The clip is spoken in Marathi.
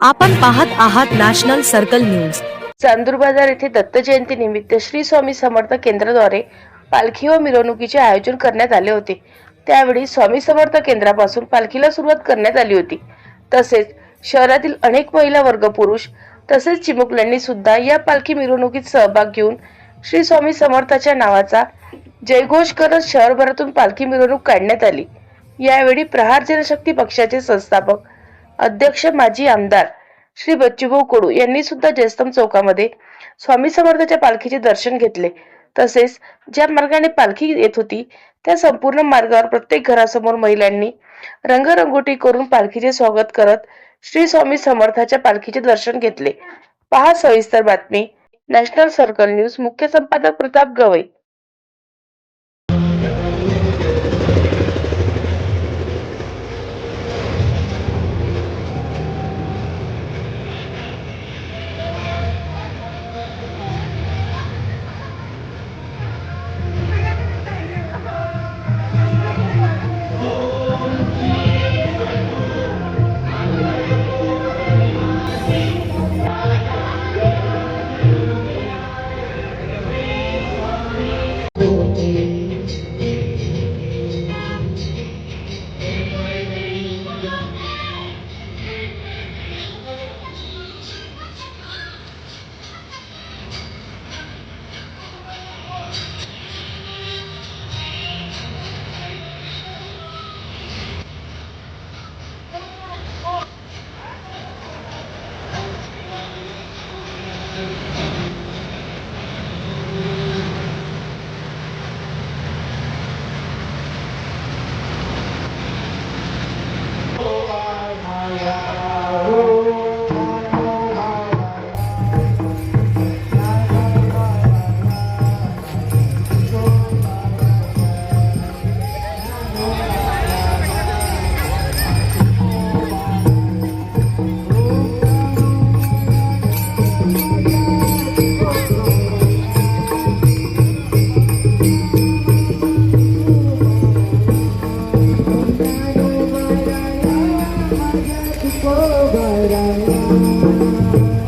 आपण पाहत आहात नॅशनल सर्कल न्यूज. चांदूर बाजार येथे दत्त जयंती निमित्त श्री स्वामी समर्थ केंद्राद्वारे पालखी व मिरवणुकीचे आयोजन करण्यात आले होते. त्यावेळी स्वामी समर्थ केंद्रापासून पालखीला सुरुवात करण्यात आली होती. तसेच शहरातील अनेक महिला वर्ग पुरुष तसेच चिमुकल्यांनी सुद्धा या पालखी मिरवणुकीत सहभाग घेऊन श्री स्वामी समर्थाच्या नावाचा जयघोष करत शहरभरातून पालखी मिरवणूक काढण्यात आली. यावेळी प्रहार जनशक्ती पक्षाचे संस्थापक अध्यक्ष माजी आमदार श्री बच्चूभाऊ कडू यांनी सुद्धा जयस्तंभ चौकामध्ये स्वामी समर्थाच्या पालखीचे दर्शन घेतले. तसेच ज्या मार्गाने पालखी येत होती त्या संपूर्ण मार्गावर प्रत्येक घरासमोर महिलांनी रंगरंगोटी करून पालखीचे स्वागत करत श्री स्वामी समर्थाच्या पालखीचे दर्शन घेतले. पहा सविस्तर बातमी. नॅशनल सर्कल न्यूज मुख्य संपादक Pratap Gavai. Bravo! Oh, but I bye.